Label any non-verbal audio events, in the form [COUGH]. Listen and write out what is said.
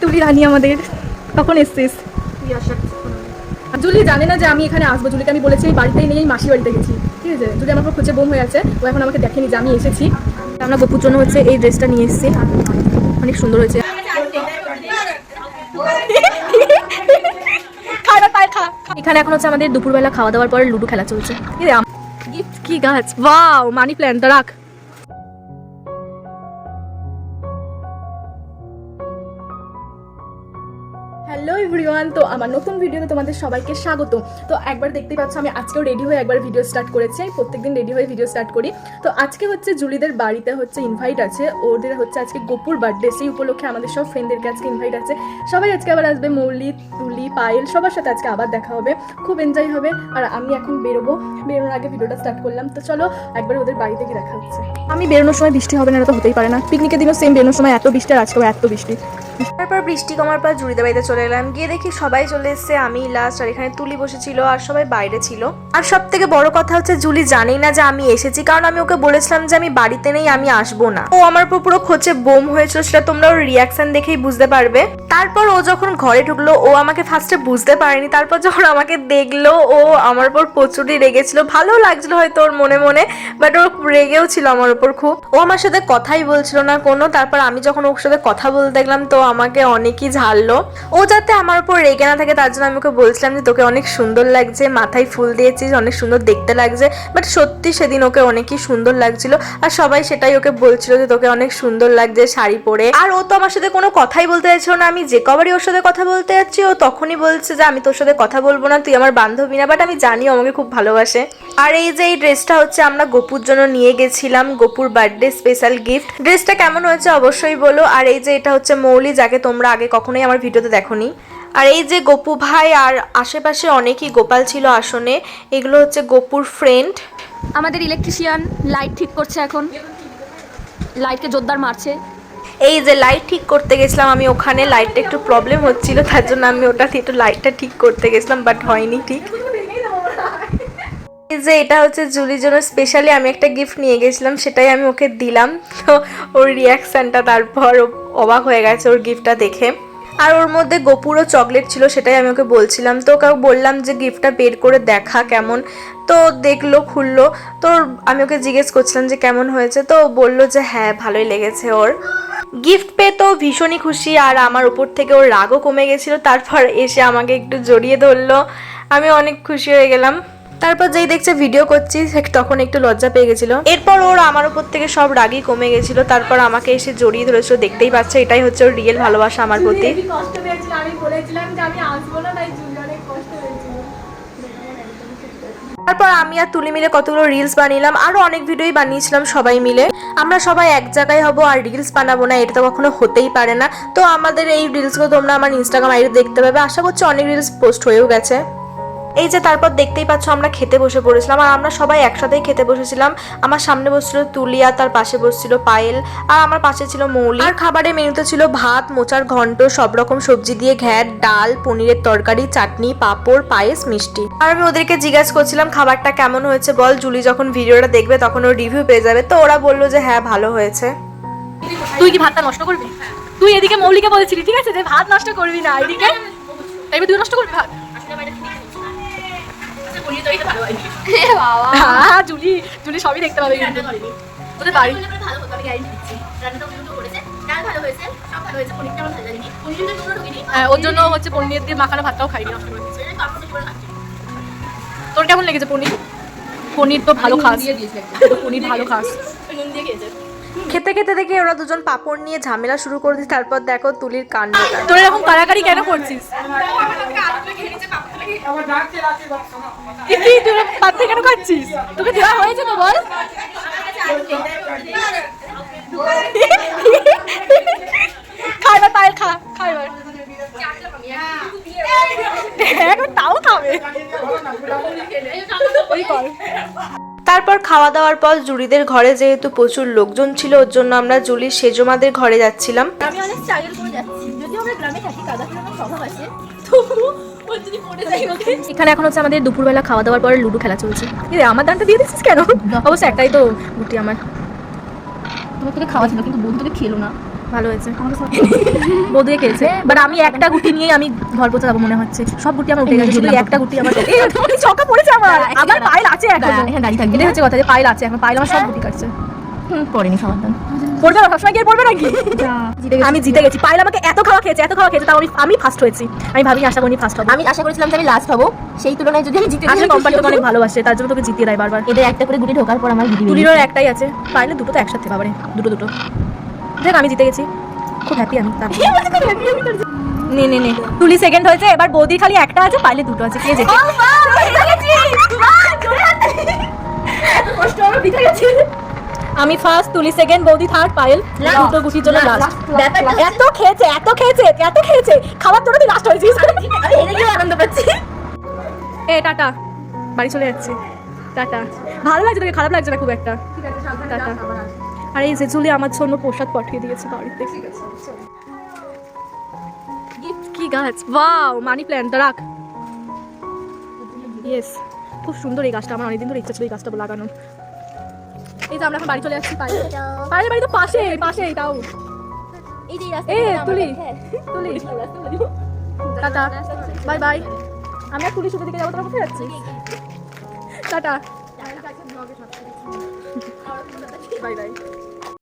তুলি রানী আমাদের। কখন এসছিস? জুলি জানে না যে আমি এখানে আসব। জুলিকে আমি বলেছি আমি বাড়িতেই নেই মাসি বাড়িতে গেছি। ঠিক আছে? জুলি আমার খুঁজে বোম হয়ে আছে। ও এখন আমাকে দেখেনি যে আমি এসেছি। আমরা গপুর জন্য হচ্ছে এই ড্রেসটা নিয়ে এসেছি। অনেক সুন্দর হয়েছে। [LAUGHS] এখানে এখন হচ্ছে আমাদের দুপুরবেলা খাওয়া দাওয়ার পর লুডো খেলা চলছে। গিফট কি গাছ? ওয়াও মানি প্ল্যান্ট রাখ। এভরিওয়ান তো আমার নতুন ভিডিওতে তোমাদের সবাইকে স্বাগত। তো একবার দেখতে পাচ্ছ, আমি আজকেও রেডি হয়ে একবার ভিডিও স্টার্ট করেছি। আমি প্রত্যেকদিন রেডি হয়ে ভিডিও স্টার্ট করি। তো আজকে হচ্ছে জুলিদের বাড়িতে হচ্ছে ইনভাইট আছে। ওদের হচ্ছে আজকে গোপুর বার্থডে সেই উপলক্ষে আমাদের সব ফ্রেন্ডদেরকে আজকে ইনভাইট আছে। সবাই আজকে আবার আসবে মৌলি তুলি, পায়েল, সবার সাথে আজকে আবার দেখা হবে। খুব এনজয় হবে। আর আমি এখন বেরোবো। বেরোনোর আগে ভিডিওটা স্টার্ট করলাম। তো চলো, একবার ওদের বাড়িতে গিয়ে দেখা হচ্ছে। আমি বেরোনোর সময় বৃষ্টি হবে না তো হতেই পারে না। পিকনিকের দিনও সেম বেরোনোর সময় এত বৃষ্টি আর আজকেও এত বৃষ্টি। তারপর বৃষ্টি কমার পর জুড়িদা বাড়িতে চলে এলাম। গিয়ে দেখি সবাই চলে এসেছে। আমি লাস্ট আর এখানে তুলি বসেছিল আর সবাই বাইরে ছিল। আর সব থেকে বড় কথা হচ্ছে, জুলি জানেই না যে আমি এসেছি। কারণ আমি ওকে বলেছিলাম যে আমি বাড়িতে নেই, আমি আসব না। ও আমার উপর পুরো খোঁচে বোম হয়েছিল, সেটা তোমরা ওর রিয়াকশন দেখেই বুঝতে পারবে। তারপর ও যখন ঘরে ঢুকলো, ও আমাকে ফার্স্টে বুঝতে পারেনি। তারপর যখন আমাকে দেখল, ও আমার উপর প্রচুরই রেগেছিল। ভালো লাগছিল হয়তো ওর মনে মনে বাট ও রেগেও ছিল আমার উপর খুব। ও আমার সাথে কথাই বলছিল না কোনো। তারপর আমি যখন ওর সাথে কথা বলতে দেখলাম, তো আমাকে অনেকই ঝাড়লো। ও যাতে আমার উপর রেগে না থাকে, তার জন্য আমি ওকে বলছিলাম যে, তোকে অনেক সুন্দর লাগছে, মাথায় ফুল দিয়েছিস, অনেক সুন্দর দেখতে লাগছে। বাট সত্যি সেদিন ওকে অনেকই সুন্দর লাগছিল আর সবাই সেটাই ওকে বলছিল যে, তোকে অনেক সুন্দর লাগছে শাড়ি পরে। আর ও তো আমার সাথে কোনো কথাই বলতে চাইছিল না। আমি যে কবারই ওর সাথে কথা বলতে যাচ্ছি, ও তখনই বলছে যে, আমি তোর সাথে কথা বলব না, তুই আমার বান্ধবী না। বাট আমি জানি আমাকে খুব ভালোবাসে। আর এই যে, এই ড্রেসটা হচ্ছে আমরা গোপুর জন্য নিয়ে গেছিলাম, গোপুর বার্থডে স্পেশাল গিফট ড্রেসটা কেমন হয়েছে অবশ্যই বলো। আর এই যে, এটা হচ্ছে মৌলি যাকে তোমরা আগে কখনোই আমার ভিডিওতে দেখোনি। আর এই যে গোপু ভাই আর আশেপাশে অনেকই গোপাল ছিল আসনে এগুলো হচ্ছে গোপুর ফ্রেন্ড আমাদের ইলেকট্রিশিয়ান লাইট ঠিক করছে এখন। লাইটকে জোরদার মারছে। এই যে লাইট ঠিক করতে গেছিলাম আমি ওখানে লাইটটা একটু প্রবলেম হচ্ছিল তার জন্য আমি ওটা দিয়ে একটু লাইটটা ঠিক করতে গেছিলাম বাট হয়নি ঠিক। যে এটা হচ্ছে জুলির জন্য স্পেশালি আমি একটা গিফট নিয়ে গেছিলাম, সেটাই আমি ওকে দিলাম। তো ওর রিয়াকশানটা তারপর অবাক হয়ে গেছে ওর গিফটটা দেখে। আর ওর মধ্যে গোপুরও চকলেট ছিল, সেটাই আমি ওকে বলছিলাম। তো ওকে বললাম যে গিফটটা বের করে দেখা কেমন। তো দেখল, খুললো। তো আমি ওকে জিজ্ঞেস করছিলাম যে কেমন হয়েছে? তো বলল যে হ্যাঁ ভালোই লেগেছে ওর। গিফট পেয়ে তো ভীষণই খুশি, আর আমার উপর থেকে ওর রাগও কমে গেছিল। তারপর এসে আমাকে একটু জড়িয়ে ধরলো। আমি অনেক খুশি হয়ে গেলাম। তারপর যেই দেখছে ভিডিও করছি তখন একটু লজ্জা পেয়ে গেছিল। এরপর ওর আমার উপর থেকে সব রাগই কমে গেছিল। তারপর আমাকে এসে জড়িয়ে ধরেছিল দেখতেই পাচ্ছে এটাই হচ্ছে ওর রিয়েল ভালোবাসা আমার প্রতি। কষ্ট পেয়েছিল আমি বলেছিলাম যে আমি আসব না তাই কষ্ট তারপর আমি আর তুলি মিলে কতগুলো রিলস বানিয়েলাম আরও অনেক ভিডিওই বানিয়েছিলাম সবাই মিলে। আমরা সবাই এক জায়গায় হব আর রিলস বানাবো না এটা তো কখনো হতেই পারে না। তো আমাদের এই রিলসগুলো তোমরা আমার ইনস্টাগ্রাম আইডি দেখতে পাবে। আশা করছি অনেক রিলস পোস্ট হয়েও গেছে। এই যে তারপর দেখতেই পাচ্ছ আমরা খেতে বসে পড়েছিলাম আর আমরা সবাই একসাথেই খেতে বসেছিলাম। আমার সামনে বসছিল তুলিয়া তার পাশে বসছিল পায়েল আর আমার পাশে ছিল মৌলি। আর খাবারের মেনুতে ছিল ভাত, মোচার ঘন্ট, সব রকম সবজি দিয়ে ঘ্যাট, ডাল, পনিরের তরকারি, চাটনি, পাঁপড়, পায়েস, মিষ্টি। আর আমি ওদেরকে জিজ্ঞাসা করছিলাম, খাবারটা কেমন হয়েছে বল, জুলি যখন ভিডিওটা দেখবে তখন ওর রিভিউ পেয়ে যাবে। তো ওরা বলল যে হ্যাঁ ভালো হয়েছে। তুই কি ভাতটা নষ্ট করবি? তুই এদিকে মৌলিকে বলেছিলি, ঠিক আছে? যে ভাত নষ্ট করবি না, এদিকে? তাই তুই নষ্ট করবি ভাত? সবই দেখতে ওর জন্য হচ্ছে পনির দিয়ে মাখানো ভাতটাও খাইনি তোর কেমন লেগেছে পনির পনির তো ভালো খাস পনির ভালো খাস খেতে খেতে দেখে ওরা দুজন পাপড় নিয়ে ঝামেলা শুরু করে দিচ্ছে, তারপর দেখো তুলির কাণ্ডটা তোর এরকম কারাকারি কেন করছিস? কি তুই পাত্রে কেন খাচ্ছিস? তোকে দেওয়া হয়েছে তো বল। খাই না তাই খা খাই হ্যাঁ, তাও খাবে। তারপর খাওয়া দাওয়ার পর জুড়িদের ঘরে যেহেতু প্রচুর লোকজন ছিল ওর জন্য আমরা জুলির সেজমাদের ঘরে যাচ্ছিলাম। আমি অনেক স্ট্রাগল করে যাচ্ছি। যদিও আমরা গ্রামে থাকি কাদা স্বভাব আছে তবু [LAUGHS] এখানে এখন হচ্ছে আমাদের দুপুরবেলা খাওয়া দাওয়ার পরে লুডো খেলা চলছে। আমার দানটা দিয়ে দিচ্ছিস কেন? অবশ্য একটাই তো গুটি আমার। তোমার তোকে খাওয়া ছিল কিন্তু বোন তোকে খেলো না। ভালো হয়েছে। বৌদি খেয়েছে বাট আমি একটা গুটি নিয়ে আমি ঘর পৌঁছে যাব মনে হচ্ছে। সব গুটি আমার উঠে গেছে শুধু একটা গুটি আমার। চকা পড়েছে আমার। আমার পাইল আছে এখন। থাকবি। এটাই হচ্ছে কথা যে পাইল আছে এখন। পাইল আমার সব গুটি কাটছে। পড়েনি সমাধান। পড়বে না সবসময় গিয়ে পড়বে নাকি? আমি জিতে গেছি। পাইল আমাকে এত খাওয়া খেয়েছে এত খাওয়া খেয়েছে তাও আমি আমি ফার্স্ট হয়েছি। আমি ভাবি আশা করি ফার্স্ট হব। আমি আশা করেছিলাম যে আমি লাস্ট হব। সেই তুলনায় যদি আমি জিতে যাই, আসলে কোম্পানি তোকে অনেক ভালোবাসে তার জন্য তোকে জিতিয়ে দেয় বারবার। এদের একটা করে গুটি ঢোকার পর আমার গুটি একটাই আছে। পাইলে দুটো তো একসাথে বাবারে। দুটো দুটো। দেখ আমি জিতে গেছি। খুব হ্যাপি আমি তার নে নে নে। তুলি সেকেন্ড হয়েছে এবার বৌদি খালি একটা আছে পাইলে দুটো আছে। কে যেতে আমি ফার্স্ট তুলি সেকেন্ড বৌদি থার্ড পায়েল। দুটো গুটির জন্য লাস্ট এত খেয়েছে এত খেয়েছে এত খেয়েছে। খাবার তোরা তুই লাস্ট হয়েছিস। আনন্দ পাচ্ছি। এ টাটা। বাড়ি চলে যাচ্ছি। টাটা। ভালো লাগছে তোকে খারাপ লাগছে না খুব একটা? টাটা। আর এই জেজুলি আমার জন্য প্রসাদ পাঠিয়ে দিয়েছে বাড়িতে। ঠিক আছে কি গাছ? ওয়াও মানি প্ল্যান্ট রাখ। ইয়েস খুব সুন্দর এই গাছটা। আমার অনেকদিন ধরে ইচ্ছা ছিল এই গাছটা লাগানো এই যে আমরা এখন বাড়ি চলে যাচ্ছি পায়ে পায়ে বাড়ি তো পাশে পাশে তাও এই যে এ Tuli Tuli. Tata bye bye. আমি আর তুলি দিকে যাব তোরা কোথায় যাচ্ছি টাটা। [LAUGHS] Bye by.